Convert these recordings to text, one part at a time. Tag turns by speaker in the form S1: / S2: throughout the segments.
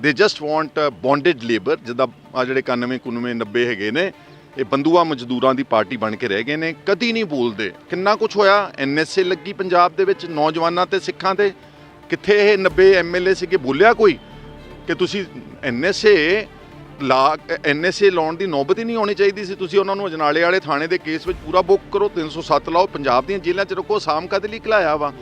S1: ਦੇ just want bonded labour ਜਿੱਦਾਂ ਆ ਜਿਹੜੇ 91 91 90 ਹੈਗੇ ਨੇ, ਇਹ ਬੰਦੂਆ ਮਜ਼ਦੂਰਾਂ ਦੀ ਪਾਰਟੀ ਬਣ ਕੇ ਰਹਿ ਗਏ ਨੇ, ਕਦੀ ਨਹੀਂ ਬੋਲਦੇ। ਕਿੰਨਾ ਕੁਝ ਹੋਇਆ? ਐਨਐਸਏ ਲੱਗੀ ਪੰਜਾਬ ਦੇ ਵਿੱਚ, ਨੌਜਵਾਨਾਂ ਤੇ, ਸਿੱਖਾਂ ਤੇ। ਕਿੱਥੇ ਇਹ 90 ਐਮਐਲਏ ਸੀਗੇ? ਬੋਲਿਆ ਕੋਈ? ਕਿ ਤੁਸੀਂ ਐਨਐਸਏ ਲਾ ਐਨਐਸਏ ਲਾਉਣ ਦੀ ਨੌਬਤ ਹੀ ਨਹੀਂ ਆਉਣੀ ਚਾਹੀਦੀ ਸੀ। ਤੁਸੀਂ ਉਹਨਾਂ ਨੂੰ ਅਜਨਾਲੇ ਵਾਲੇ ਥਾਣੇ ਦੇ ਕੇਸ ਵਿੱਚ ਪੂਰਾ ਬੁੱਕ ਕਰੋ 307 ਲਾਓ, ਪੰਜਾਬ ਦੀਆਂ ਜੇਲ੍ਹਾਂ 'ਚ ਰੱਖੋ, ਸਾਮ ਕਦ ਲਈ ਘਲਾਇਆ ਵਾ?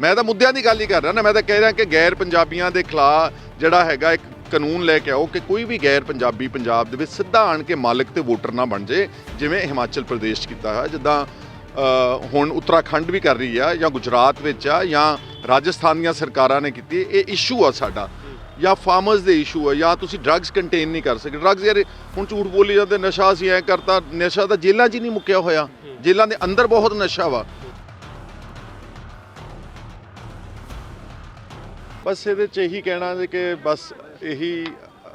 S1: ਮੈਂ ਤਾਂ ਮੁੱਦਿਆਂ ਦੀ ਗੱਲ ਹੀ ਕਰ ਰਿਹਾ ਨਾ, ਮੈਂ ਤਾਂ ਕਹਿ ਰਿਹਾ ਕਿ ਗੈਰ ਪੰਜਾਬੀਆਂ ਦੇ ਖਿਲਾਫ ਜਿਹੜਾ ਹੈਗਾ ਇੱਕ ਕਾਨੂੰਨ ਲੈ ਕੇ ਆਓ ਕਿ ਕੋਈ ਵੀ ਗੈਰ ਪੰਜਾਬੀ ਪੰਜਾਬ ਦੇ ਵਿੱਚ ਸਿੱਧਾ ਆਣ ਕੇ ਮਾਲਕ ਤੇ ਵੋਟਰ ਨਾ ਬਣ ਜੇ ਜਿਵੇਂ ਹਿਮਾਚਲ ਪ੍ਰਦੇਸ਼ 'ਚ ਕੀਤਾ ਹੈ ਜਿੱਦਾਂ ਹੁਣ ਉੱਤਰਾਖੰਡ ਵੀ ਕਰ ਰਹੀ ਆ, ਜਾਂ ਗੁਜਰਾਤ ਵਿੱਚ ਆ, ਜਾਂ ਰਾਜਸਥਾਨ ਦੀਆਂ ਸਰਕਾਰਾਂ ਨੇ ਕੀਤੀ, ਇਹ ਇਸ਼ੂ ਆ ਸਾਡਾ। ਜਾਂ ਫਾਰਮਰਸ ਦੇ ਇਸ਼ੂ ਆ, ਜਾਂ ਤੁਸੀਂ ਡਰੱਗਸ ਕੰਟੇਨ ਨਹੀਂ ਕਰ ਸਕਦੇ। ਡਰੱਗਸ ਯਾਰ, ਹੁਣ ਝੂਠ ਬੋਲੀ ਜਾਂਦੇ, ਨਸ਼ਾ ਅਸੀਂ ਐ ਕਰਤਾ, ਨਸ਼ਾ ਤਾਂ ਜੇਲ੍ਹਾਂ 'ਚ ਹੀ ਨਹੀਂ ਮੁੱਕਿਆ ਹੋਇਆ। ਜੇਲ੍ਹਾਂ ਦੇ ਅੰਦਰ ਬਹੁਤ ਨਸ਼ਾ ਵਾ। ਬਸ ਇਹਦੇ ਚ ਇਹੀ ਕਹਿਣਾ ਹੈ ਕਿ ਬਸ ਇਹੀ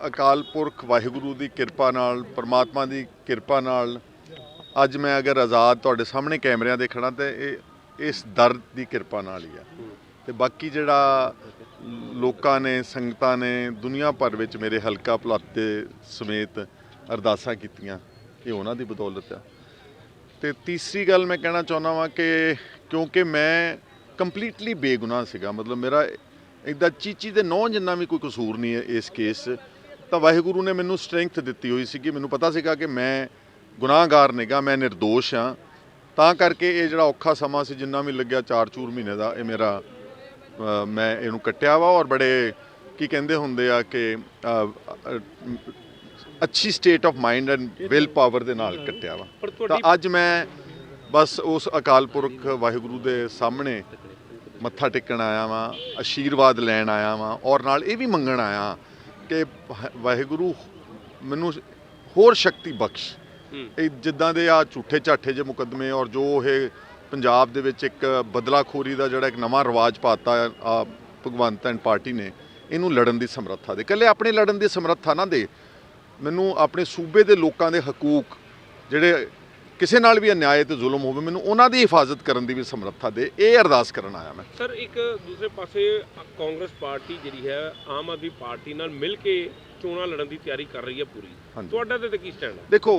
S1: ਅਕਾਲ ਪੁਰਖ ਵਾਹਿਗੁਰੂ ਦੀ ਕਿਰਪਾ ਨਾਲ, ਪਰਮਾਤਮਾ ਦੀ ਕਿਰਪਾ ਨਾਲ ਅੱਜ ਮੈਂ ਅਗਰ ਆਜ਼ਾਦ ਤੁਹਾਡੇ ਸਾਹਮਣੇ ਕੈਮਰਿਆਂ ਦੇ ਖੜਾ ਤੇ ਇਹ, ਇਸ ਦਰਦ ਦੀ ਕਿਰਪਾ ਨਾਲ ਹੀ ਆ। ਤੇ ਬਾਕੀ ਜਿਹੜਾ ਲੋਕਾਂ ਨੇ, ਸੰਗਤਾਂ ਨੇ ਦੁਨੀਆ ਭਰ ਵਿੱਚ ਮੇਰੇ ਹਲਕਾ ਭਲੱਤ ਸਮੇਤ ਅਰਦਾਸਾਂ ਕੀਤੀਆਂ, ਇਹ ਉਹਨਾਂ ਦੀ ਬਦੌਲਤ ਆ। ਤੇ ਤੀਸਰੀ ਗੱਲ ਮੈਂ ਕਹਿਣਾ ਚਾਹੁੰਦਾ ਵਾਂ ਕਿ ਕਿਉਂਕਿ ਮੈਂ ਕੰਪਲੀਟਲੀ ਬੇਗੁਨਾਹ ਸੀਗਾ, ਮਤਲਬ ਮੇਰਾ ਇਦਾਂ ਚੀਚੀ ਦੇ ਨੌ ਜਿੰਨਾ ਵੀ ਕੋਈ ਕਸੂਰ ਨਹੀਂ ਹੈ ਇਸ ਕੇਸ ਤਾਂ ਵਾਹਿਗੁਰੂ ਨੇ ਮੈਨੂੰ ਸਟਰੈਂਥ ਦਿੱਤੀ ਹੋਈ ਸੀ ਕਿ ਮੈਨੂੰ ਪਤਾ ਸੀਗਾ ਕਿ ਮੈਂ ਗੁਨਾਹਗਾਰ ਨਹੀਂਗਾ ਮੈਂ નિર્ਦੋਸ਼ ਹਾਂ। ਤਾਂ ਕਰਕੇ ਇਹ ਜਿਹੜਾ ਔਖਾ ਸਮਾਂ ਸੀ ਜਿੰਨਾ ਵੀ ਲੱਗਿਆ 4-4 ਮਹੀਨੇ ਦਾ ਇਹ ਮੇਰਾ ਮੈਂ ਇਹਨੂੰ ਕੱਟਿਆ ਵਾ ਔਰ ਬੜੇ ਕੀ ਕਹਿੰਦੇ ਹੁੰਦੇ ਆ ਕਿ ਅੱਛੀ state of mind and willpower ਦੇ ਨਾਲ ਕੱਟਿਆ ਵਾ। ਤਾਂ ਅੱਜ ਮੈਂ ਬਸ ਉਸ ਅਕਾਲ ਪੁਰਖ ਵਾਹਿਗੁਰੂ ਦੇ ਸਾਹਮਣੇ ਮੱਥਾ ਟੇਕਣ ਆਇਆ ਵਾਂ ਆਸ਼ੀਰਵਾਦ ਲੈਣ ਆਇਆ ਵਾਂ ਔਰ ਨਾਲ ਇਹ ਵੀ ਮੰਗਣ ਆਇਆ ਕਿ ਵਹ- ਵਾਹਿਗੁਰੂ ਮੈਨੂੰ ਹੋਰ ਸ਼ਕਤੀ ਬਖਸ਼। ਇਹ ਜਿੱਦਾਂ ਦੇ ਆ ਝੂਠੇ ਝਾਠੇ ਜਿਹੇ ਮੁਕੱਦਮੇ ਔਰ ਜੋ ਇਹ ਪੰਜਾਬ ਦੇ ਵਿੱਚ ਇੱਕ ਬਦਲਾਖੋਰੀ ਦਾ ਜਿਹੜਾ ਇੱਕ ਨਵਾਂ ਰਿਵਾਜ ਪਾਤਾ ਆ ਭਗਵੰਤ ਐਂਡ ਪਾਰਟੀ ਨੇ ਇਹਨੂੰ ਲੜਨ ਦੀ ਸਮਰੱਥਾ ਦੇ। ਇਕੱਲੇ ਆਪਣੇ ਲੜਨ ਦੀ ਸਮਰੱਥਾ ਨਾ ਦੇ। ਮੈਨੂੰ ਆਪਣੇ ਸੂਬੇ ਦੇ ਲੋਕਾਂ ਦੇ ਹਕੂਕ ਜਿਹੜੇ ਕਿਸੇ ਨਾਲ ਵੀ ਅਨਿਆਏ ਤੇ ਜ਼ੁਲਮ ਹੋਵੇ ਮੈਨੂੰ ਉਹਨਾਂ ਦੀ ਹਿਫਾਜ਼ਤ ਕਰਨ ਦੀ ਵੀ ਸਮਰੱਥਾ ਦੇ। ਇਹ ਅਰਦਾਸ ਕਰਨ ਆਇਆ ਮੈਂ।
S2: ਸਰ ਇੱਕ ਦੂਸਰੇ ਪਾਸੇ ਕਾਂਗਰਸ ਪਾਰਟੀ ਜਿਹੜੀ ਹੈ ਆਮ ਆਦਮੀ ਪਾਰਟੀ ਨਾਲ ਮਿਲ ਕੇ ਚੋਣਾਂ ਲੜਨ ਦੀ ਤਿਆਰੀ ਕਰ ਰਹੀ ਹੈ ਪੂਰੀ। ਤੁਹਾਡਾ ਤੇ ਕੀ ਸਟੈਂਡ ਹੈ
S1: ਦੇਖੋ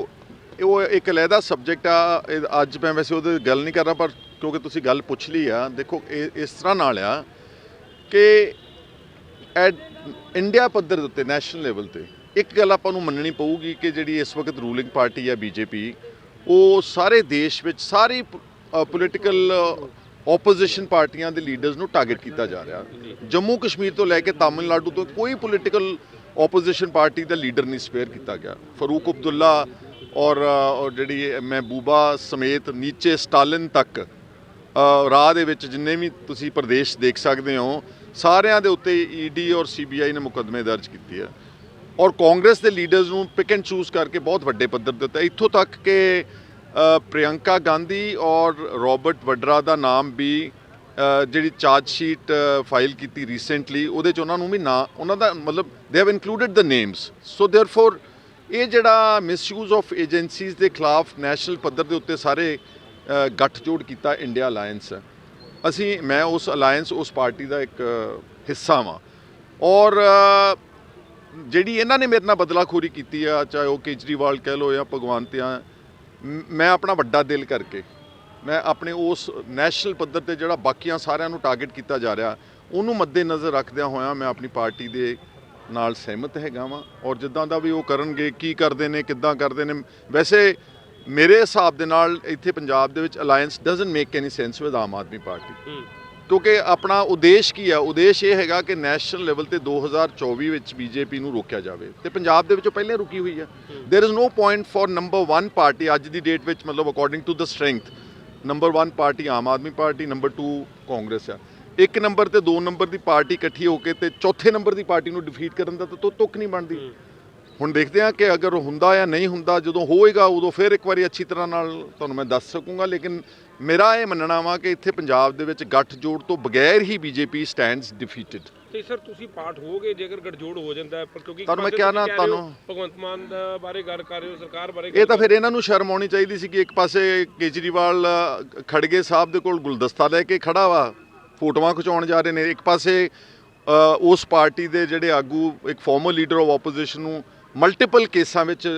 S1: ਉਹ ਇੱਕ ਅਲੱਗਾ ਸਬਜੈਕਟ ਆ ਅੱਜ ਮੈਂ ਵੈਸੇ ਉਹਦੇ ਗੱਲ ਨਹੀਂ ਕਰ ਰਿਹਾ ਪਰ ਕਿਉਂਕਿ ਤੁਸੀਂ ਗੱਲ ਪੁੱਛ ਲਈ ਆ ਦੇਖੋ ਇਸ ਤਰ੍ਹਾਂ ਨਾਲ ਆ ਕਿ ਇੰਡੀਆ ਪੱਧਰ ਦੇ ਉੱਤੇ ਨੈਸ਼ਨਲ ਲੈਵਲ ਤੇ ਇੱਕ ਗੱਲ ਆਪਾਂ ਨੂੰ ਮੰਨਣੀ ਪਊਗੀ ਕਿ ਜਿਹੜੀ ਇਸ ਵਕਤ ਰੂਲਿੰਗ ਪਾਰਟੀ ਆ ਬੀਜੇਪੀ ਉਹ ਸਾਰੇ ਦੇਸ਼ ਵਿੱਚ ਸਾਰੀ ਪੋਲੀਟੀਕਲ ਆਪੋਜੀਸ਼ਨ ਪਾਰਟੀਆਂ ਦੇ ਲੀਡਰਸ ਨੂੰ ਟਾਰਗੇਟ ਕੀਤਾ ਜਾ ਰਿਹਾ। ਜੰਮੂ ਕਸ਼ਮੀਰ ਤੋਂ ਲੈ ਕੇ ਤਾਮਿਲਨਾਡੂ ਤੋਂ ਕੋਈ ਪੋਲੀਟੀਕਲ ਆਪੋਜੀਸ਼ਨ ਪਾਰਟੀ ਦਾ ਲੀਡਰ ਨਹੀਂ ਸਪੇਅਰ ਕੀਤਾ ਗਿਆ। ਫਰੂਕ ਅਬਦੁੱਲਾ ਔਰ ਔਰ ਜਿਹੜੀ ਮਹਿਬੂਬਾ ਸਮੇਤ ਨੀਚੇ ਸਟਾਲਿਨ ਤੱਕ ਰਾਹ ਦੇ ਵਿੱਚ ਜਿੰਨੇ ਵੀ ਤੁਸੀਂ ਪ੍ਰਦੇਸ਼ ਦੇਖ ਸਕਦੇ ਹੋ, ਸਾਰਿਆਂ ਦੇ ਉੱਤੇ ਈਡੀ ਔਰ ਸੀਬੀਆਈ ਨੇ ਮੁਕੱਦਮੇ ਦਰਜ ਕੀਤੇ ਆ। ਔਰ ਕਾਂਗਰਸ ਦੇ ਲੀਡਰਸ ਨੂੰ ਪਿਕ ਐਂਡ ਚੂਜ਼ ਕਰਕੇ ਬਹੁਤ ਵੱਡੇ ਪੱਧਰ ਦਿੱਤਾ ਇੱਥੋਂ ਤੱਕ ਕਿ ਅ, ਪ੍ਰਿਯੰਕਾ ਗਾਂਧੀ ਔਰ ਰਾਬਰਟ ਵਡਰਾ ਦਾ ਨਾਮ ਵੀ ਜਿਹੜੀ ਚਾਰਜ ਸ਼ੀਟ ਫਾਈਲ ਕੀਤੀ ਰੀਸੈਂਟਲੀ ਉਹਦੇ ਚ ਉਹਨਾਂ ਨੂੰ ਵੀ ਨਾ ਉਹਨਾਂ ਦਾ ਮਤਲਬ they have included the names so therefore ਇਹ ਜਿਹੜਾ ਮਿਸਯੂਜ਼ ਆਫ ਏਜੰਸੀਜ਼ ਦੇ ਖਿਲਾਫ ਨੈਸ਼ਨਲ ਪੱਧਰ ਦੇ ਉੱਤੇ ਸਾਰੇ ਅ, ਗੱਠਜੋੜ ਕੀਤਾ ਇੰਡੀਆ ਅਲਾਈਅੰਸ ਅਸੀਂ ਮੈਂ ਉਸ ਅਲਾਈਅੰਸ ਉਸ ਪਾਰਟੀ ਦਾ ਇੱਕ ਹਿੱਸਾ ਵਾਂ। ਔਰ ਜਿਹੜੀ ਇਹਨਾਂ ਨੇ ਮੇਰੇ ਨਾਲ ਬਦਲਾਖੋਰੀ ਕੀਤੀ ਆ, ਚਾਹੇ ਉਹ ਕੇਜਰੀਵਾਲ ਕਹਿ ਲੋ ਜਾਂ ਭਗਵੰਤ ਆ, ਮ- ਮੈਂ ਆਪਣਾ ਵੱਡਾ ਦਿਲ ਕਰਕੇ, ਮੈਂ ਆਪਣੇ ਉਸ ਨੈਸ਼ਨਲ ਪੱਧਰ ਤੇ ਜਿਹੜਾ ਬਾਕੀਆਂ ਸਾਰਿਆਂ ਨੂੰ ਟਾਰਗੇਟ ਕੀਤਾ ਜਾ ਰਿਹਾ, ਉਹਨੂੰ ਮੱਦੇ ਨਜ਼ਰ ਰੱਖਦਿਆਂ ਹੋਇਆਂ ਮੈਂ ਆਪਣੀ ਪਾਰਟੀ ਦੇ ਨਾਲ ਸਹਿਮਤ ਹੈਗਾ ਵਾਂ। ਔਰ ਜਿੱਦਾਂ ਦਾ ਵੀ ਉਹ ਕਰਨਗੇ, ਕੀ ਕਰਦੇ ਨੇ, ਕਿੱਦਾਂ ਕਰਦੇ ਨੇ, ਵੈਸੇ ਮੇਰੇ ਹਿਸਾਬ ਦੇ ਨਾਲ ਇੱਥੇ ਪੰਜਾਬ ਦੇ ਵਿੱਚ alliance doesn't make any sense with Aam Aadmi
S2: Party.
S1: ਕਿਉਂਕਿ ਆਪਣਾ ਉਦੇਸ਼ ਕੀ ਹੈ ਉਦੇਸ਼ ਇਹ ਹੈਗਾ ਕਿ ਨੈਸ਼ਨਲ ਲੈਵਲ ਤੇ 2024 ਵਿੱਚ ਬੀਜੇਪੀ ਨੂੰ ਰੋਕਿਆ ਜਾਵੇ। ਤੇ ਪੰਜਾਬ ਦੇ ਵਿੱਚੋਂ ਪਹਿਲਾਂ ਰੁਕੀ ਹੋਈ ਹੈ there is no point for number 1 party ਅੱਜ ਦੀ ਡੇਟ ਵਿੱਚ ਮਤਲਬ according to the strength number 1 party Aam Aadmi Party number 2 Congress ਆ। ਇੱਕ ਨੰਬਰ ਤੇ ਦੋ ਨੰਬਰ ਦੀ ਪਾਰਟੀ ਇਕੱਠੀ ਹੋ ਕੇ ਤੇ ਚੌਥੇ ਨੰਬਰ ਦੀ ਪਾਰਟੀ ਨੂੰ ਡਿਫੀਟ ਕਰਨ ਦਾ ਤਾਂ, ਤੁੱਕ ਨਹੀਂ ਬਣਦੀ। ਹੁਣ ਦੇਖਦੇ ਹਾਂ ਕਿ ਅਗਰ ਹੁੰਦਾ ਜਾਂ ਨਹੀਂ ਹੁੰਦਾ ਜਦੋਂ ਹੋਏਗਾ ਉਦੋਂ ਫਿਰ ਇੱਕ ਵਾਰੀ ਅੱਛੀ ਤਰ੍ਹਾਂ ਨਾਲ ਤੁਹਾਨੂੰ ਮੈਂ ਦੱਸ ਸਕੂੰਗਾ। ਲੇਕਿਨ ਮੇਰਾ ਇਹ ਮੰਨਣਾ ਵਾ ਕਿ ਇੱਥੇ ਪੰਜਾਬ ਦੇ ਵਿੱਚ ਗੱਠ ਜੋੜ ਤੋਂ ਬਗੈਰ ਹੀ ਬੀਜੇਪੀ ਸਟੈਂਡਸ ਡਿਫੀਟਡ
S2: ਤੇ ਸਰ ਤੁਸੀਂ ਪਾਰਟ ਹੋਗੇ ਜੇਕਰ ਗਠਜੋੜ ਹੋ ਜਾਂਦਾ ਪਰ ਕਿਉਂਕਿ
S1: ਤੁਹਾਨੂੰ ਮੈਂ ਕਿਹਾ ਨਾ, ਤੁਹਾਨੂੰ-
S2: ਭਗਵੰਤ ਮਾਨ ਬਾਰੇ ਗੱਲ ਕਰ ਰਹੇ ਹੋ ਸਰਕਾਰ ਬਾਰੇ
S1: ਇਹ ਤਾਂ ਫਿਰ ਇਹਨਾਂ ਨੂੰ ਸ਼ਰਮ ਆਉਣੀ ਚਾਹੀਦੀ ਸੀ ਕਿ ਇੱਕ ਪਾਸੇ ਕੇਜਰੀਵਾਲ ਖੜਗੇ ਸਾਹਿਬ ਦੇ ਕੋਲ ਗੁਲਦਸਤਾ ਲੈ ਕੇ ਖੜਾ ਵਾ ਫੋਟੋਆਂ ਖਿਚਾਉਣ ਜਾ ਰਹੇ ਨੇ। ਇੱਕ ਪਾਸੇ ਉਸ ਪਾਰਟੀ ਦੇ ਜਿਹੜੇ ਆਗੂ ਇੱਕ ਫਾਰਮਰ ਲੀਡਰ ਆਫ ਆਪੋਜੀਸ਼ਨ ਨੂੰ ਮਲਟੀਪਲ ਕੇਸਾਂ ਵਿੱਚ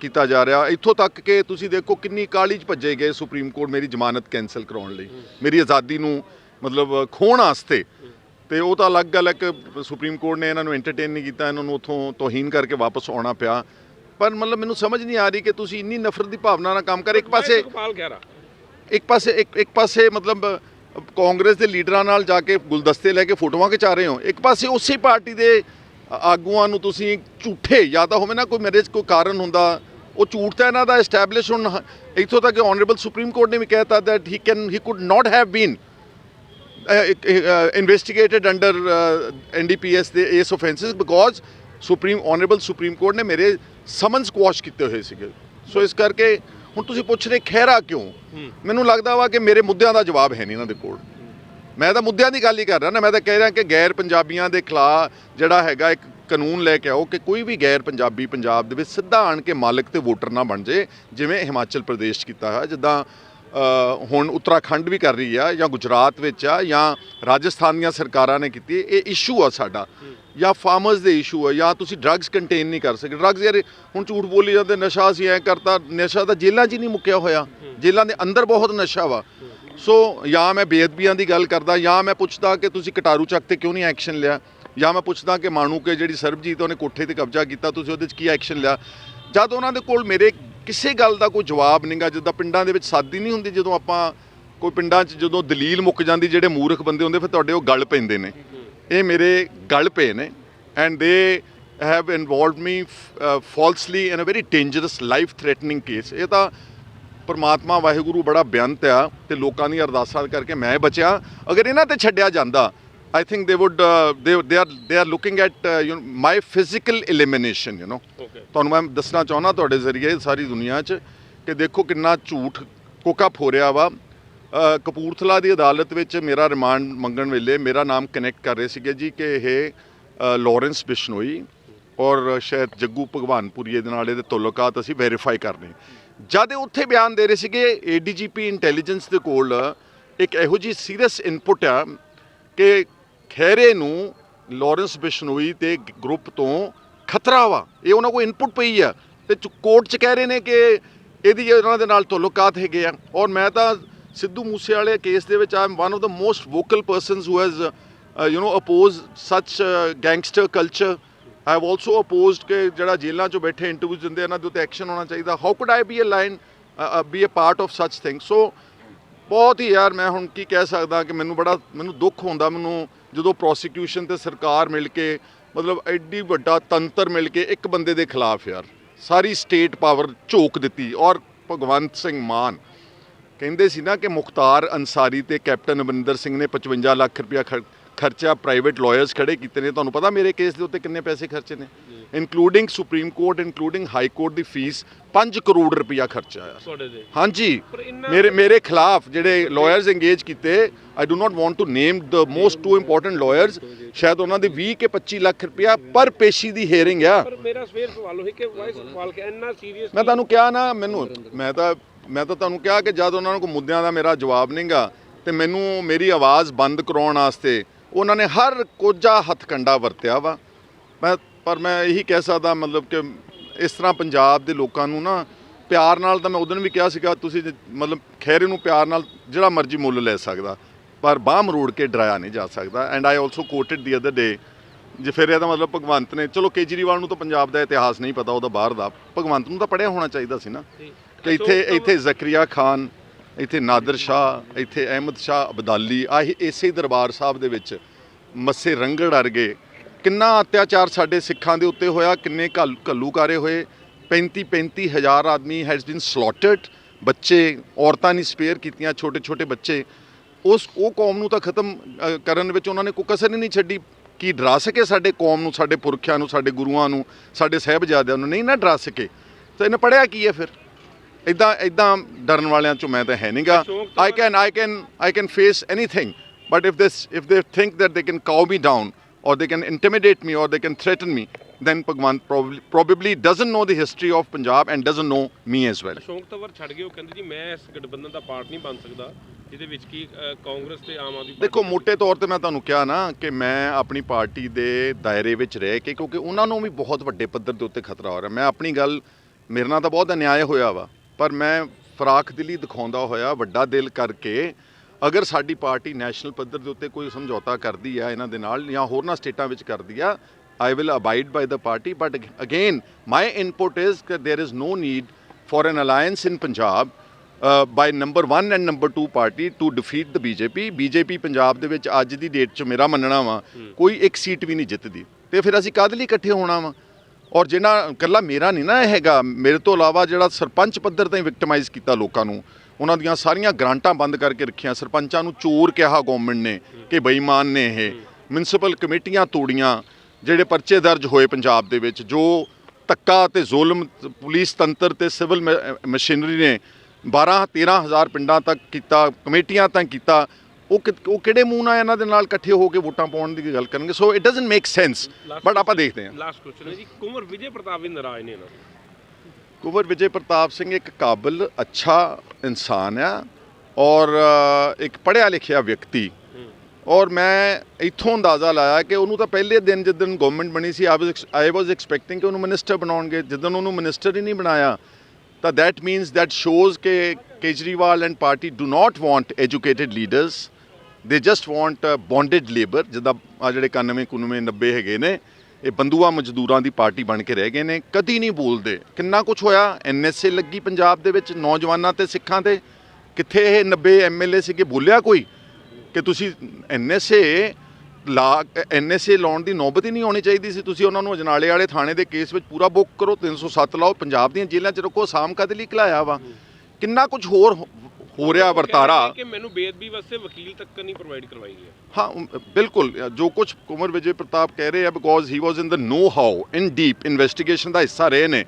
S1: ਕੀਤਾ ਜਾ ਰਿਹਾ। ਇੱਥੋਂ ਤੱਕ ਕਿ ਤੁਸੀਂ ਦੇਖੋ ਕਿੰਨੀ ਕਾਲੀ 'ਚ ਭੱਜੇ ਗਏ ਸੁਪਰੀਮ ਕੋਰਟ ਮੇਰੀ ਜ਼ਮਾਨਤ ਕੈਨਸਲ ਕਰਾਉਣ ਲਈ। ਮੇਰੀ ਆਜ਼ਾਦੀ ਨੂੰ ਮਤਲਬ ਖੋਹਣ ਵਾਸਤੇ। ਤੇ ਉਹ ਤਾਂ ਅਲੱਗ ਗੱਲ ਹੈ ਕਿ ਸੁਪਰੀਮ ਕੋਰਟ ਨੇ ਇਹਨਾਂ ਨੂੰ ਐਂਟਰਟੇਨ ਨਹੀਂ ਕੀਤਾ ਇਹਨਾਂ ਨੂੰ ਉਥੋਂ ਤੋਹੀਨ ਕਰਕੇ ਵਾਪਸ ਆਉਣਾ ਪਿਆ। ਪਰ ਮਤਲਬ ਮੈਨੂੰ ਸਮਝ ਨਹੀਂ ਆ ਰਹੀ ਕਿ ਤੁਸੀਂ ਇੰਨੀ ਨਫ਼ਰਤ ਦੀ ਭਾਵਨਾ ਨਾਲ ਕੰਮ ਕਰ। ਇੱਕ ਪਾਸੇ ਇੱਕ ਪਾਸੇ ਇੱਕ ਇੱਕ ਪਾਸੇ ਮਤਲਬ ਕਾਂਗਰਸ ਦੇ ਲੀਡਰਾਂ ਨਾਲ ਜਾ ਕੇ ਗੁਲਦਸਤੇ ਲੈ ਕੇ ਫੋਟੋਆਂ ਖਿਚਾ ਰਹੇ ਹੋ। ਇੱਕ ਪਾਸੇ ਉਸੇ ਪਾਰਟੀ ਦੇ ਆਗੂਆਂ ਨੂੰ ਤੁਸੀਂ ਝੂਠੇ ਜਾਂ ਤਾਂ ਹੋਵੇ ਨਾ ਕੋਈ ਮੇਰੇ 'ਚ ਕੋਈ ਕਾਰਨ ਹੁੰਦਾ ਉਹ ਝੂਠ ਤਾਂ ਇਹਨਾਂ ਦਾ ਐਸਟੈਬਲਿਸ਼ ਹੁਣ ਇੱਥੋਂ ਤੱਕ ਆਨਰੇਬਲ ਸੁਪਰੀਮ ਕੋਰਟ ਨੇ ਵੀ ਕਹਿਤਾ that he can he could not have been investigated under NDPS ਦੇ ਇਸ offences because supreme honourable supreme court ਨੇ ਮੇਰੇ ਸਮਨਸ ਕੁਆਸ਼ ਕੀਤੇ ਹੋਏ ਸੀਗੇ। ਸੋ ਇਸ ਕਰਕੇ ਹੁਣ ਤੁਸੀਂ ਪੁੱਛ ਰਹੇ ਖਹਿਰਾ ਕਿਉਂ। ਮੈਨੂੰ ਲੱਗਦਾ ਵਾ ਕਿ ਮੇਰੇ ਮੁੱਦਿਆਂ ਦਾ ਜਵਾਬ ਹੈ ਨਹੀਂ ਇਹਨਾਂ ਦੇ ਕੋਲ। ਮੈਂ ਤਾਂ ਮੁੱਦਿਆਂ ਦੀ ਗੱਲ ਹੀ ਕਰ ਰਿਹਾ ਨਾ, ਮੈਂ ਤਾਂ ਕਹਿ ਰਿਹਾ ਕਿ ਗੈਰ ਪੰਜਾਬੀਆਂ ਦੇ ਖਿਲਾਫ ਜਿਹੜਾ ਹੈਗਾ ਇੱਕ ਕਾਨੂੰਨ ਲੈ ਕੇ ਆਓ ਕਿ ਕੋਈ ਵੀ ਗੈਰ ਪੰਜਾਬੀ ਪੰਜਾਬ ਦੇ ਵਿੱਚ ਸਿੱਧਾ ਆਣ ਕੇ ਮਾਲਕ ਤੇ ਵੋਟਰ ਨਾ ਬਣ ਜੇ ਜਿਵੇਂ ਹਿਮਾਚਲ ਪ੍ਰਦੇਸ਼ 'ਚ ਕੀਤਾ ਹੈ ਜਿੱਦਾਂ ਹੁਣ ਉੱਤਰਾਖੰਡ ਵੀ ਕਰ ਰਹੀ ਆ, ਜਾਂ ਗੁਜਰਾਤ ਵਿੱਚ ਆ, ਜਾਂ ਰਾਜਸਥਾਨ ਦੀਆਂ ਸਰਕਾਰਾਂ ਨੇ ਕੀਤੀ, ਇਹ ਇਸ਼ੂ ਆ ਸਾਡਾ। ਜਾਂ ਫਾਰਮਰਸ ਦੇ ਇਸ਼ੂ ਆ, ਜਾਂ ਤੁਸੀਂ ਡਰੱਗਸ ਕੰਟੇਨ ਨਹੀਂ ਕਰ ਸਕਦੇ। ਡਰੱਗਸ ਯਾਰ, ਹੁਣ ਝੂਠ ਬੋਲੀ ਜਾਂਦੇ, ਨਸ਼ਾ ਅਸੀਂ ਐ ਕਰਤਾ, ਨਸ਼ਾ ਤਾਂ ਜੇਲ੍ਹਾਂ 'ਚ ਹੀ ਨਹੀਂ ਮੁੱਕਿਆ ਹੋਇਆ। ਜੇਲ੍ਹਾਂ ਦੇ ਅੰਦਰ ਬਹੁਤ ਨਸ਼ਾ ਵਾ। ਸੋ ਜਾਂ ਮੈਂ ਬੇਅਦਬੀਆਂ ਦੀ ਗੱਲ ਕਰਦਾ, ਜਾਂ ਮੈਂ ਪੁੱਛਦਾ ਕਿ ਤੁਸੀਂ ਕਟਾਰੂ ਚੱਕ ਤੇ ਕਿਉਂ ਨਹੀਂ ਐਕਸ਼ਨ ਲਿਆ? ਜਾਂ ਮੈਂ ਪੁੱਛਦਾ ਕਿ ਮਾਣੂ ਕੇ ਜਿਹੜੀ ਸਰਬਜੀਤ ਉਹਨੇ ਕੋਠੇ ਤੇ ਕਬਜ਼ਾ ਕੀਤਾ, ਤੁਸੀਂ ਉਹਦੇ 'ਚ ਕੀ ਐਕਸ਼ਨ ਲਿਆ? ਜਦ ਉਹਨਾਂ ਦੇ ਕੋਲ ਮੇਰੇ ਕਿਸੇ ਗੱਲ ਦਾ ਕੋਈ ਜਵਾਬ ਨਹੀਂਗਾ ਜਿੱਦਾਂ ਪਿੰਡਾਂ ਦੇ ਵਿੱਚ ਸਾਦੀ ਨਹੀਂ ਹੁੰਦੀ, ਜਦੋਂ ਆਪਾਂ ਕੋਈ ਪਿੰਡਾਂ 'ਚ ਜਦੋਂ ਦਲੀਲ ਮੁੱਕ ਜਾਂਦੀ, ਜਿਹੜੇ ਮੂਰਖ ਬੰਦੇ ਹੁੰਦੇ, ਫਿਰ ਤੁਹਾਡੇ ਉਹ ਗੱਲ ਪੈਂਦੇ ਨੇ। ਇਹ ਮੇਰੇ ਗੱਲ ਪਏ ਨੇ and they have involved me falsely in a very dangerous life threatening case ਇਹ ਤਾਂ ਪਰਮਾਤਮਾ ਵਾਹਿਗੁਰੂ ਬੜਾ ਬੇਅੰਤ ਆ ਤੇ ਲੋਕਾਂ ਦੀਆਂ ਅਰਦਾਸਾਂ ਕਰਕੇ ਮੈਂ ਬਚਿਆ ਅਗਰ ਇਹਨਾਂ ਤੇ ਛੱਡਿਆ ਜਾਂਦਾ ਆਈ ਥਿੰਕ ਦੇ would they they are they are looking at you know my physical elimination you know
S2: okay
S1: ਤੁਹਾਨੂੰ ਮੈਂ ਦੱਸਣਾ ਚਾਹੁੰਦਾ ਤੁਹਾਡੇ ਜ਼ਰੀਏ ਸਾਰੀ ਦੁਨੀਆ 'ਚ ਕਿ ਦੇਖੋ ਕਿੰਨਾ ਝੂਠ ਕੋਕਾ ਫੋਰਿਆ ਵਾ ਅ, ਕਪੂਰਥਲਾ ਦੀ ਅਦਾਲਤ ਵਿੱਚ ਮੇਰਾ ਰਿਮਾਂਡ ਮੰਗਣ ਵੇਲੇ ਮੇਰਾ ਨਾਮ ਕਨੈਕਟ ਕਰ ਰਹੇ ਸੀਗੇ ਜੀ ਕਿ ਇਹ ਅ, ਲਾਰੈਂਸ ਬਿਸ਼ਨੋਈ ਔਰ ਸ਼ਾਇਦ ਜੱਗੂ ਭਗਵਾਨਪੁਰੀ ਇਹਦੇ ਨਾਲ ਇਹਦੇ ਤਾਲੁਕਾਤ ਅਸੀਂ ਵੈਰੀਫਾਈ ਕਰਨੇ ਜਦ ਇਹ ਉੱਥੇ ਬਿਆਨ ਦੇ ਰਹੇ ਸੀਗੇ ਏਡੀਜੀਪੀ ਇੰਟੈਲੀਜੈਂਸ ਦੇ ਕੋਲ ਇੱਕ ਇਹੋ ਜੀ ਸੀਰੀਅਸ ਇਨਪੁਟ ਆ ਕਿ ਖੈਰੇ ਨੂੰ ਲਾਰੈਂਸ ਬਿਸ਼ਨੋਈ ਤੇ ਗਰੁੱਪ ਤੋਂ ਖਤਰਾ ਵਾ। ਇਹ ਉਹਨਾਂ ਕੋਲ ਇਨਪੁਟ ਪਈ ਆ ਤੇ ਕੋਰਟ 'ਚ ਕਹਿ ਰਹੇ ਨੇ ਕਿ ਇਹਦੀ ਉਹਨਾਂ ਦੇ ਨਾਲ ਤਾਲੁਕਾਤ ਹੈਗੇ ਆ। ਔਰ ਮੈਂ ਤਾਂ ਸਿੱਧੂ ਮੂਸੇ ਵਾਲੇ ਕੇਸ ਦੇ ਵਿੱਚ I'm one of the most vocal persons who has you know oppose such gangster culture I have also opposed ਕਿ ਜਿਹੜਾ ਜੇਲ੍ਹਾਂ 'ਚੋਂ ਬੈਠੇ ਇੰਟਰਵਿਊਜ਼ ਦਿੰਦੇ ਇਹਨਾਂ ਦੇ ਉੱਤੇ ਐਕਸ਼ਨ ਹੋਣਾ ਚਾਹੀਦਾ how could I be a line be a part of such thing so ਬਹੁਤ ਹੀ ਯਾਰ ਮੈਂ ਹੁਣ ਕੀ ਕਹਿ ਸਕਦਾ ਕਿ ਮੈਨੂੰ ਬੜਾ ਮੈਨੂੰ ਦੁੱਖ ਹੁੰਦਾ ਮੈਨੂੰ ਜਦੋਂ ਪ੍ਰੋਸੀਕਿਊਸ਼ਨ ਤੇ ਸਰਕਾਰ ਮਿਲ ਕੇ ਮਤਲਬ ਐਡੀ ਵੱਡਾ ਤੰਤਰ ਮਿਲ ਕੇ ਇੱਕ ਬੰਦੇ ਦੇ ਖਿਲਾਫ ਯਾਰ ਸਾਰੀ ਸਟੇਟ ਪਾਵਰ ਝੋਕ ਦਿੱਤੀ ਔਰ ਭਗਵੰਤ ਸਿੰਘ ਮਾਨ ਕਹਿੰਦੇ ਸੀ ਨਾ ਕਿ ਮੁਖਤਾਰ ਅਨਸਾਰੀ ਤੇ ਕੈਪਟਨ ਅਮਰਿੰਦਰ ਸਿੰਘ ਨੇ 55 ਲੱਖ ਰੁਪਇਆ ਖਰ- ਖਰਚਾ ਪ੍ਰਾਈਵੇਟ ਲਾਇਰਸ ਖੜੇ ਕੀਤੇ ਨੇ। ਤੁਹਾਨੂੰ ਪਤਾ ਮੇਰੇ ਕੇਸ ਦੇ ਉੱਤੇ ਕਿੰਨੇ ਪੈਸੇ ਖਰਚੇ ਨੇ? Including supreme court including high court ਦੀ ਫੀਸ 5 ਕਰੋੜ ਰੁਪਇਆ ਖਰਚਾ ਆ
S2: ਤੁਹਾਡੇ ਦੇ
S1: ਹਾਂਜੀ। ਮੇਰੇ ਮੇਰੇ ਖਿਲਾਫ ਜਿਹੜੇ ਲਾਇਰਸ ਇੰਗੇਜ ਕੀਤੇ I do not want to name the most to important lawyers ਸ਼ਾਇਦ ਉਹਨਾਂ ਦੇ 20 ਕੇ 25 ਲੱਖ ਰੁਪਇਆ ਪਰ ਪੇਸ਼ੀ ਦੀ ਹੀਅਰਿੰਗ ਆ।
S2: ਪਰ ਮੇਰਾ ਸਵੇਰ ਸਵਾਲ ਹੋਈ ਕਿ ਵਾਈ ਸੁਖਪਾਲ ਕੇ ਇੰਨਾ ਸੀਰੀਅਸ
S1: ਮੈਂ ਤੁਹਾਨੂੰ ਕਿਹਾ ਨਾ ਮੈਨੂੰ ਮੈਂ ਤਾਂ ਮੈਂ ਤਾਂ ਤੁਹਾਨੂੰ ਕਿਹਾ ਕਿ ਜਦ ਉਹਨਾਂ ਨੂੰ ਕੋਈ ਮੁੱਦਿਆਂ ਦਾ ਮੇਰਾ ਜਵਾਬ ਨਹੀਂਗਾ ਤੇ ਮੈਨੂੰ ਮੇਰੀ ਆਵਾਜ਼ ਬੰਦ ਕਰਾਉਣ ਵਾਸਤੇ ਉਹਨਾਂ ਨੇ ਹਰ ਕੋਝਾ ਹੱਥਕੰਡਾ ਵਰਤਿਆ ਵਾ। ਮੈਂ ਪਰ ਮੈਂ ਇਹੀ ਕਹਿ ਸਕਦਾ ਮਤਲਬ ਕਿ ਇਸ ਤਰ੍ਹਾਂ ਪੰਜਾਬ ਦੇ ਲੋਕਾਂ ਨੂੰ ਨਾ ਪਿਆਰ ਨਾਲ ਤਾਂ ਮੈਂ ਉਦੋਂ ਵੀ ਕਿਹਾ ਸੀਗਾ ਤੁਸੀਂ ਮਤਲਬ ਖੈਰੇ ਨੂੰ ਪਿਆਰ ਨਾਲ ਜਿਹੜਾ ਮਰਜ਼ੀ ਮੁੱਲ ਲੈ ਸਕਦਾ ਪਰ ਬਾਹ ਮਰੋੜ ਕੇ ਡਰਾਇਆ ਨਹੀਂ ਜਾ ਸਕਦਾ। And I also quoted the other day ਜੇ ਫਿਰ ਇਹਦਾ ਮਤਲਬ ਭਗਵੰਤ ਨੇ ਚਲੋ ਕੇਜਰੀਵਾਲ ਨੂੰ ਤਾਂ ਪੰਜਾਬ ਦਾ ਇਤਿਹਾਸ ਨਹੀਂ ਪਤਾ ਉਹਦਾ ਬਾਹਰ ਦਾ। ਭਗਵੰਤ ਨੂੰ ਤਾਂ ਪੜਿਆ ਹੋਣਾ ਚਾਹੀਦਾ ਸੀ ਨਾ। ਕਿ ਇੱਥੇ ਇੱਥੇ ਜ਼ਕਰੀਆ ਖਾਨ ਇੱਥੇ ਨਾਦਰ ਸ਼ਾਹ, ਇੱਥੇ ਅਹਿਮਦ ਸ਼ਾਹ ਅਬਦਾਲੀ, ਆਹ ਇਸੇ ਦਰਬਾਰ ਸਾਹਿਬ ਦੇ ਵਿੱਚ ਮੱਸੇ ਰੰਗੜ ਅਰਗੇ ਕਿੰਨਾ ਅਤਿਆਚਾਰ ਸਾਡੇ ਸਿੱਖਾਂ ਦੇ ਉੱਤੇ ਹੋਇਆ, ਕਿੰਨੇ ਘੱਲ- ਘੱਲੂਕਾਰੇ ਹੋਏ। 35 35 ਹਜ਼ਾਰ ਆਦਮੀ ਹੈਜ਼ ਬੀਨ ਸਲੌਟਰਡ ਬੱਚੇ, ਔਰਤਾਂ ਨਹੀਂ ਸਪੇਅਰ ਕੀਤੀਆਂ ਛੋਟੇ ਛੋਟੇ ਬੱਚੇ। ਉਸ, ਉਹ ਕੌਮ ਨੂੰ ਤਾਂ ਖਤਮ ਕਰਨ ਵਿੱਚ ਉਹਨਾਂ ਨੇ ਕੋਈ ਕਸਰ ਨਹੀਂ ਛੱਡੀ। ਕੀ ਡਰਾ ਸਕੇ ਸਾਡੇ ਕੌਮ ਨੂੰ, ਸਾਡੇ ਪੁਰਖਿਆਂ ਨੂੰ, ਸਾਡੇ ਗੁਰੂਆਂ ਨੂੰ, ਸਾਡੇ ਸਹਿਬਜ਼ਾਦਿਆਂ ਨੂੰ? ਨਹੀਂ ਨਾ ਡਰਾ ਸਕੇ। ਤਾਂ ਇਹਨੇ ਪੜਿਆ ਕੀ ਹੈ ਫਿਰ? ਇਦਾਂ ਇਦਾਂ ਡਰਨ ਵਾਲਿਆਂ ਚੋਂ ਮੈਂ ਤਾਂ ਹੈ ਨਹੀਂਗਾ
S2: ਸ਼ੌਕ
S1: I can I can I can face anything but if this if they think that they can cow me down or they can intimidate me or they can threaten me, then Bhagwant probably, probably doesn't know the history of Punjab and doesn't know me as well.
S2: Ashok Tanwar ਛੱਡ ਗਏ ਉਹ ਕਹਿੰਦੇ ਜੀ ਮੈਂ ਇਸ ਗਠਬੰਧਨ ਦਾ part ਨਹੀਂ ਬਣ ਸਕਦਾ ਜਿਹਦੇ ਵਿੱਚ ਕੀ ਕਾਂਗਰਸ ਤੇ ਆਮ ਆਦਮੀ
S1: ਦੇਖੋ ਮੋٹے ਤੌਰ ਤੇ ਮੈਂ ਤੁਹਾਨੂੰ ਕਿਹਾ ਨਾ ਕਿ ਮੈਂ ਆਪਣੀ ਪਾਰਟੀ ਦੇ ਦਾਇਰੇ ਵਿੱਚ ਰਹਿ ਕੇ ਕਿਉਂਕਿ ਉਹਨਾਂ ਨੂੰ ਵੀ ਬਹੁਤ ਵੱਡੇ ਪੱਧਰ ਦੇ ਉੱਤੇ ਖਤਰਾ ਹੋ ਰਿਹਾ। ਮੈਂ ਆਪਣੀ ਗੱਲ ਮੇਰੇ ਨਾਲ ਤਾਂ ਬਹੁਤ ਅਨਿਆਏ ਹੋਇਆ ਵਾ। ਪਰ ਮੈਂ ਫਰਾਖ ਦਿਲੀ ਦਿਖਾਉਂਦਾ ਹੋਇਆ ਵੱਡਾ ਦਿਲ ਕਰਕੇ ਅਗਰ ਸਾਡੀ ਪਾਰਟੀ ਨੈਸ਼ਨਲ ਪੱਧਰ ਦੇ ਉੱਤੇ ਕੋਈ ਸਮਝੌਤਾ ਕਰਦੀ ਆ ਇਹਨਾਂ ਦੇ ਨਾਲ ਜਾਂ ਹੋਰਨਾਂ ਸਟੇਟਾਂ ਵਿੱਚ ਕਰਦੀ ਆ I will abide by the party but again my input is ਕਿ is no need for an alliance in Punjab uh, by number 1 and number 2 party to defeat the BJP BJP Punjab ਦੇ ਵਿੱਚ ਅੱਜ ਦੀ date 'ਚ ਮੇਰਾ ਮੰਨਣਾ ਵਾ ਕੋਈ ਇੱਕ ਸੀਟ ਵੀ ਨਹੀਂ ਜਿੱਤਦੀ। ਤੇ ਫਿਰ ਅਸੀਂ ਕਾਹਦੇ ਲਈ ਇਕੱਠੇ ਹੋਣਾ ਵਾ? ਔਰ ਜਿਹਨਾਂ ਕੱਲਾ ਮੇਰਾ ਨਹੀਂ ਨਾ ਇਹ ਹੈਗਾ, ਮੇਰੇ ਤੋਂ ਇਲਾਵਾ ਜਿਹੜਾ ਸਰਪੰਚ ਪੱਧਰ ਤੇ ਵਿਕਟਮਾਈਜ਼ ਕੀਤਾ ਲੋਕਾਂ ਨੂੰ, ਉਹਨਾਂ ਦੀਆਂ ਸਾਰੀਆਂ ਗ੍ਰਾਂਟਾਂ ਬੰਦ ਕਰਕੇ ਰੱਖੀਆਂ, ਸਰਪੰਚਾਂ ਨੂੰ ਚੋਰ ਕਿਹਾ ਗਵਰਨਮੈਂਟ ਨੇ ਕਿ ਬੇਈਮਾਨ ਨੇ ਇਹ। ਮਿਊਨਿਸਪਲ ਕਮੇਟੀਆਂ ਤੋੜੀਆਂ, ਜਿਹੜੇ ਪਰਚੇ ਦਰਜ ਹੋਏ ਪੰਜਾਬ ਦੇ ਵਿੱਚ, ਜੋ ਧੱਕਾ ਤੇ ਜ਼ੁਲਮ, ਪੁਲਿਸ ਤੰਤਰ ਤੇ ਸਿਵਲ ਮ- ਮਸ਼ੀਨਰੀ ਨੇ 12 13000 ਪਿੰਡਾਂ ਤੱਕ ਕੀਤਾ, ਕਮੇਟੀਆਂ ਤੱਕ ਕੀਤਾ ਉਹ ਕਿ- ਉਹ ਕਿਹੜੇ ਮੂੰਹ ਨਾਲ ਇਹਨਾਂ ਦੇ ਨਾਲ ਇਕੱਠੇ ਹੋ ਕੇ ਵੋਟਾਂ ਪਾਉਣ ਦੀ ਗੱਲ ਕਰਨਗੇ? So it doesn't make sense but ਆਪਾਂ ਦੇਖਦੇ ਹਾਂ।
S2: ਲਾਸਟ ਕੁਐਸਚਨ ਹੈ ਜੀ। ਕੁੰਵਰ ਵਿਜੇ ਪ੍ਰਤਾਪ ਵੀ ਨਾਰਾਜ਼ ਨੇ ਇਹਨਾਂ ਤੋਂ
S1: ਕੁੰਵਰ ਵਿਜੇ ਪ੍ਰਤਾਪ ਸਿੰਘ ਇੱਕ ਕਾਬਲ ਅੱਛਾ ਇਨਸਾਨ ਆ ਔਰ ਅ, ਇੱਕ ਪੜ੍ਹਿਆ ਲਿਖਿਆ ਵਿਅਕਤੀ। ਔਰ ਮੈਂ ਇੱਥੋਂ ਅੰਦਾਜ਼ਾ ਲਾਇਆ ਕਿ ਉਹਨੂੰ ਤਾਂ ਪਹਿਲੇ ਦਿਨ ਜਿੱਦਣ ਗਵਰਨਮੈਂਟ ਬਣੀ ਸੀ ਆਈ ਵਾਸ ਐਕਸਪੈਕਟਿੰਗ ਕਿ ਉਹਨੂੰ ਮਿਨਿਸਟਰ ਬਣਾਉਣਗੇ। ਜਿੱਦਣ ਉਹਨੂੰ ਮਿਨਿਸਟਰ ਹੀ ਨਹੀਂ ਬਣਾਇਆ ਤਾਂ that means that shows ਕਿ Kejriwal and party do not want educated leaders they just want uh, bonded labor ਜਿੱਦਾਂ ਆ ਜਿਹੜੇ 91 91 90 ਹੈਗੇ ਨੇ ਇਹ ਬੰਦੂਆ ਮਜ਼ਦੂਰਾਂ ਦੀ ਪਾਰਟੀ ਬਣ ਕੇ ਰਹਿ ਗਏ ਨੇ ਕਦੀ ਨਹੀਂ ਬੋਲਦੇ। ਕਿੰਨਾ ਕੁਝ ਹੋਇਆ? ਐਨਐਸਏ ਲੱਗੀ ਪੰਜਾਬ ਦੇ ਵਿੱਚ ਨੌਜਵਾਨਾਂ ਤੇ ਸਿੱਖਾਂ ਤੇ। ਕਿੱਥੇ ਇਹ 90 ਐਮਐਲਏ ਸੀਗੇ? ਬੋਲਿਆ ਕੋਈ? ਕਿ ਤੁਸੀਂ ਐਨਐਸਏ ਲਾ ਐਨਐਸਏ ਲਾਉਣ ਦੀ ਨੌਬਤ ਹੀ ਨਹੀਂ ਆਉਣੀ ਚਾਹੀਦੀ ਸੀ। ਤੁਸੀਂ ਉਹਨਾਂ ਨੂੰ ਅਜਨਾਲੇ ਵਾਲੇ ਥਾਣੇ ਦੇ ਕੇਸ ਵਿੱਚ ਪੂਰਾ ਬੁੱਕ ਕਰੋ 307 ਲਾਓ ਪੰਜਾਬ ਦੀਆਂ ਜੇਲ੍ਹਾਂ 'ਚ ਰੱਖੋ ਆਸਾਮ ਕਦੇ ਲਈ ਘਲਾਇਆ ਵਾ? ਕਿੰਨਾ ਕੁਝ ਹੋਰ ਹੋ- ਰਿਹਾ ਵਰਤਾਰਾ
S2: ਕਿ ਮੈਨੂੰ ਬੇਅਦਬੀ ਵਾਸਤੇ ਵਕੀਲ ਤੱਕ ਨਹੀਂ ਪ੍ਰੋਵਾਈਡ ਕਰਵਾਈ ਗਿਆ
S1: ਹਾਂ। ਬਿਲਕੁਲ ਜੋ ਕੁਝ ਕੁਮਰ ਵਿਜੇ ਪ੍ਰਤਾਪ ਕਹਿ ਰਹੇ ਆ because he was in the know how in deep investigation ਦਾ ਹਿੱਸਾ ਰਹੇ ਨੇ।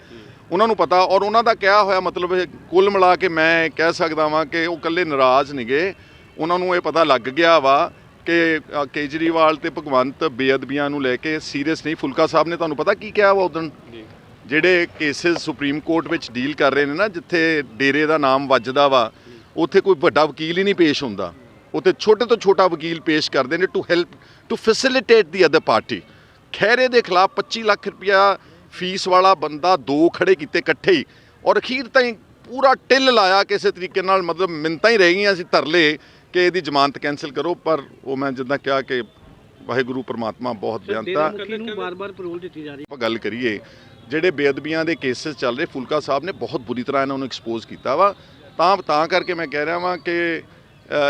S1: ਉਹਨਾਂ ਨੂੰ ਪਤਾ ਔਰ ਉਹਨਾਂ ਦਾ ਕਿਹਾ ਹੋਇਆ ਮਤਲਬ ਕੁੱਲ ਮਿਲਾ ਕੇ ਮੈਂ ਕਹਿ ਸਕਦਾ ਵਾਂ ਕਿ ਉਹ ਇਕੱਲੇ ਨਾਰਾਜ਼ ਨਹੀਂਗੇ। ਉਹਨਾਂ ਨੂੰ ਇਹ ਪਤਾ ਲੱਗ ਗਿਆ ਵਾ ਕਿ ਕੇਜਰੀਵਾਲ ਤੇ ਭਗਵੰਤ ਬੇਅਦਬੀਆਂ ਨੂੰ ਲੈ ਕੇ ਸੀਰੀਅਸ ਨਹੀਂ। ਫੁਲਕਾ ਸਾਹਿਬ ਨੇ ਤੁਹਾਨੂੰ ਪਤਾ ਕੀ ਕਿਹਾ ਵਾ ਉਦੋਂ? ਜਿਹੜੇ ਕੇਸਿਸ ਸੁਪਰੀਮ ਕੋਰਟ ਵਿੱਚ ਡੀਲ ਕਰ ਰਹੇ ਨੇ ਨਾ ਜਿੱਥੇ ਡੇਰੇ ਦਾ ਨਾਮ ਵੱਜਦਾ ਵਾ ਉੱਥੇ ਕੋਈ ਵੱਡਾ ਵਕੀਲ ਹੀ ਨਹੀਂ ਪੇਸ਼ ਹੁੰਦਾ। ਉੱਥੇ ਛੋਟੇ ਤੋਂ ਛੋਟਾ ਵਕੀਲ ਪੇਸ਼ ਕਰਦੇ ਨੇ to help to facilitate the other party ਖੈਰੇ ਦੇ ਖਿਲਾਫ 25 ਲੱਖ ਰੁਪਇਆ ਫੀਸ ਵਾਲਾ ਬੰਦਾ ਦੋ ਖੜੇ ਕੀਤੇ ਇਕੱਠੇ ਹੀ। ਔਰ ਅਖੀਰ ਤਾਈਂ ਪੂਰਾ ਟਿੱਲ ਲਾਇਆ ਕਿਸੇ ਤਰੀਕੇ ਨਾਲ ਮਤਲਬ ਮਿੰਤਾਂ ਹੀ ਰਹਿ ਗਈਆਂ ਸੀ ਧਰਲੇ ਕਿ ਇਹਦੀ ਜ਼ਮਾਨਤ ਕੈਨਸਲ ਕਰੋ। ਪਰ ਉਹ ਮੈਂ ਜਿੱਦਾਂ ਕਿਹਾ ਕਿ ਵਾਹਿਗੁਰੂ ਪ੍ਰਮਾਤਮਾ ਬਹੁਤ ਬਿਆਨਤਾ
S3: ਨੂੰ ਬਾਰ-ਬਾਰ ਪਰੋਲ ਦਿੱਤੀ ਜਾ ਰਹੀ
S1: ਆਪਾਂ ਗੱਲ ਕਰੀਏ ਜਿਹੜੇ ਬੇਅਦਬੀਆਂ ਦੇ ਕੇਸਿਸ ਚੱਲ ਰਹੇ ਫੁਲਕਾ ਸਾਹਿਬ ਨੇ ਬਹੁਤ ਬੁਰੀ ਤਰ੍ਹਾਂ ਇਹਨਾਂ ਨੂੰ ਐਕਸਪੋਜ਼ ਕੀਤਾ ਵਾ। ਤਾਂ ਤਾਂ ਕਰਕੇ ਮੈਂ ਕਹਿ ਰਿਹਾ ਵਾਂ ਕਿ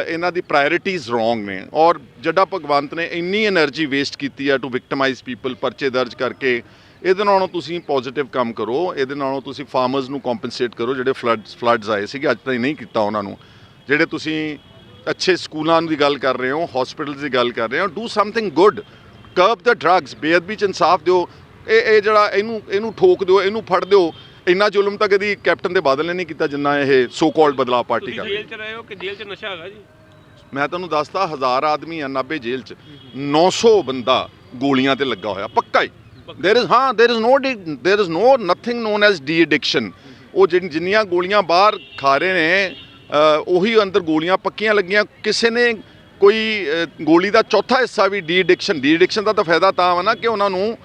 S1: ਇਹਨਾਂ ਦੀ ਪ੍ਰਾਇੋਰਟੀਜ਼ ਰੋਂਗ ਨੇ। ਔਰ ਜਿਹੜਾ ਭਗਵੰਤ ਨੇ ਇੰਨੀ એનર્ਜੀ ਵੇਸਟ ਕੀਤੀ ਆ ਟੂ ਵਿਕਟਮਾਈਜ਼ ਪੀਪਲ ਪਰਚੇ ਦਰਜ ਕਰਕੇ। ਇਹਦੇ ਨਾਲੋਂ ਤੁਸੀਂ ਪੋਜ਼ਿਟਿਵ ਕੰਮ ਕਰੋ। ਇਹਦੇ ਨਾਲੋਂ ਤੁਸੀਂ ਫਾਰਮਰਸ ਨੂੰ ਕੰਪਨਸੇਟ ਕਰੋ, ਜਿਹੜੇ ਫਲੱਡਸ ਫਲੱਡਸ ਆਏ ਸੀਗੇ। ਅੱਜ ਤਾਈਂ ਨਹੀਂ ਕੀਤਾ ਉਹਨਾਂ ਨੂੰ। ਜਿਹੜੇ ਤੁਸੀਂ ਅੱਛੇ ਸਕੂਲਾਂ ਦੀ ਗੱਲ ਕਰ ਰਹੇ ਹੋ ਹਸਪੀਟਲਸ ਦੀ ਗੱਲ ਕਰ ਰਹੇ ਹੋ do something good curb the drugs ਬੇਅਦਬੀ ਚ ਇਨਸਾਫ ਦਿਓ। ਇਹ ਇਹ ਜਿਹੜਾ ਇਹਨੂੰ ਇਹਨੂੰ ਠੋਕ ਦਿਓ, ਇਹਨੂੰ ਫੜ ਦਿਓ। ਇੰਨਾ ਜ਼ੁਲਮ ਤਾਂ ਕਦੀ ਕੈਪਟਨ ਦੇ ਬਾਦਲ ਨੇ ਨਹੀਂ ਕੀਤਾ ਜਿੰਨਾ ਇਹ ਸੋ ਕਾਲਡ ਬਦਲਾਅ ਪਾਰਟੀ
S2: ਤੁਸੀਂ
S1: ਕਰ
S2: ਜੇਲ੍ਹ 'ਚ ਰਹੇ ਹੋ ਕਿ ਜੇਲ੍ਹ 'ਚ ਨਸ਼ਾ ਹੈਗਾ ਜੀ
S1: ਮੈਂ ਤੁਹਾਨੂੰ ਦੱਸਦਾ ਹਜ਼ਾਰ ਆਦਮੀ ਆ ਨਾਭੇ ਜੇਲ੍ਹ ਚ 900 ਬੰਦਾ ਗੋਲੀਆਂ ਤੇ ਲੱਗਾ ਹੋਇਆ ਪੱਕਾ ਹੀ देयर इज ਹਾਂ there is no there is no nothing known as deaddiction ਉਹ ਜਿਨ- ਜਿੰਨੀਆਂ ਗੋਲੀਆਂ ਬਾਹਰ ਖਾ ਰਹੇ ਨੇ ਅ, ਉਹੀ ਅੰਦਰ ਗੋਲੀਆਂ ਪੱਕੀਆਂ ਲੱਗੀਆਂ ਕਿਸੇ ਨੇ ਕੋਈ ਅ, ਗੋਲੀ ਦਾ ਚੌਥਾ ਹਿੱਸਾ ਵੀ ਡੀ ਐਡਿਕਸ਼ਨ ਡੀ ਐਡਿਕਸ਼ਨ ਦਾ ਤਾਂ ਫਾਇਦਾ ਤਾਂ ਵਾ ਨਾ ਕਿ ਉਹਨਾਂ ਨੂੰ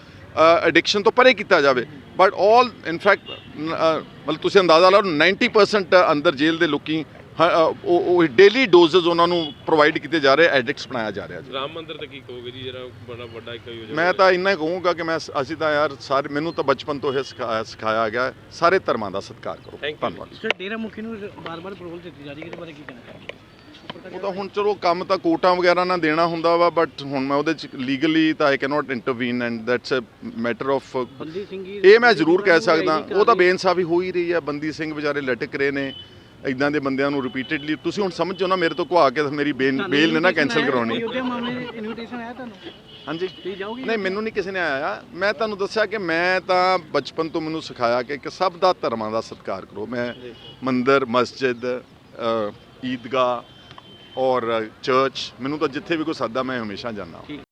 S1: ਐਡਿਕਸ਼ਨ ਤੋਂ ਪਰੇ ਕੀਤਾ ਜਾਵੇ ਬਟ ਆਲ ਇਨਫੈਕਟ ਮਤਲਬ ਤੁਸੀਂ ਅੰਦਾਜ਼ਾ ਲਾਓ 90% ਅੰਦਰ ਜੇਲ੍ਹ ਦੇ ਲੋਕੀ ਉਹ ਉਹ ਡੇਲੀ ਡੋਜ਼ਸ ਉਹਨਾਂ ਨੂੰ ਪ੍ਰੋਵਾਈਡ ਕੀਤੇ ਜਾ ਰਹੇ ਐਡਿਕਟਸ ਬਣਾਇਆ ਜਾ ਰਿਹਾ ਜੀ।
S2: ਰਾਮ ਮੰਦਿਰ ਤੇ ਕੀ ਕਹੋਗੇ ਜੀ? ਜਿਹੜਾ ਬੜਾ ਵੱਡਾ ਇੱਕ ਯੋਜਨਾ
S1: ਮੈਂ ਤਾਂ ਇੰਨਾ ਹੀ ਕਹੂੰਗਾ ਕਿ ਮੈਂ ਅਸੀਂ ਤਾਂ ਯਾਰ ਸਾਰੇ ਮੈਨੂੰ ਤਾਂ ਬਚਪਨ ਤੋਂ ਇਹ ਸਿਖਾਇਆ ਗਿਆ ਸਾਰੇ ਧਰਮਾਂ ਦਾ ਸਤਿਕਾਰ ਕਰੋ. ਧੰਨਵਾਦ।
S3: ਸਰ ਡੇਰਾ ਮੁਖੀ ਨੂੰ ਬਾਰ-ਬਾਰ ਪਰੋਲ ਦਿੱਤੀ ਜਾ ਰਹੀ ਹੈ ਇਹਦੇ ਬਾਰੇ ਕੀ ਕਹਿਣਾ ਚਾਹੁੰਦੇ
S1: ਉਹ ਤਾਂ ਹੁਣ ਚਲੋ ਕੰਮ ਤਾਂ ਕੋਟਾਂ ਵਗੈਰਾ ਨਾਲ ਦੇਣਾ ਹੁੰਦਾ ਵਾ ਬਟ ਹੁਣ ਮੈਂ ਉਹਦੇ ਚ ਲੀਗਲੀ ਤਾਂ I cannot intervene and that's a matter of
S3: ਬੰਦੀ ਸਿੰਘ ਜੀ
S1: ਇਹ ਮੈਂ ਜ਼ਰੂਰ ਕਹਿ ਸਕਦਾ। ਉਹ ਤਾਂ ਬੇਇਨਸਾਫੀ ਹੋ ਹੀ ਰਹੀ ਹੈ ਬੰਦੀ ਸਿੰਘ ਵਿਚਾਰੇ ਲਟਕ ਰਹੇ ਨੇ। ਇਦਾਂ ਦੇ ਬੰਦਿਆਂ ਨੂੰ ਰਿਪੀਟਡਲੀ ਤੁਸੀਂ ਹੁਣ ਸਮਝੋ ਨਾ ਮੇਰੇ ਤੋਂ ਆ ਕੇ ਮੇਰੀ ਬੇਲ ਨੇ ਨਾ ਕੈਨਸਲ ਕਰਾਉਣੀ।
S3: ਇਨਵੀਟੇਸ਼ਨ ਆਇਆ ਤੁਹਾਨੂੰ?
S1: ਹਾਂਜੀ। ਨਹੀਂ ਮੈਨੂੰ ਨਹੀਂ ਕਿਸੇ ਨੇ ਆਇਆ। ਮੈਂ ਤੁਹਾਨੂੰ ਦੱਸਿਆ ਕਿ ਮੈਂ ਤਾਂ ਬਚਪਨ ਤੋਂ ਮੈਨੂੰ ਸਿਖਾਇਆ ਕਿ ਕਿ ਸਭ ਦਾ ਧਰਮਾਂ ਦਾ ਸਤਿਕਾਰ ਕਰੋ। ਮੈਂ ਮੰਦਿਰ ਮਸਜਿਦ ਈਦਗਾਹ ਔਰ ਚਰਚ ਮੈਨੂੰ ਤਾਂ ਜਿੱਥੇ ਵੀ ਕੋਈ ਸੱਦਾ ਮੈਂ ਹਮੇਸ਼ਾ ਜਾਂਦਾ
S3: ਠੀਕ।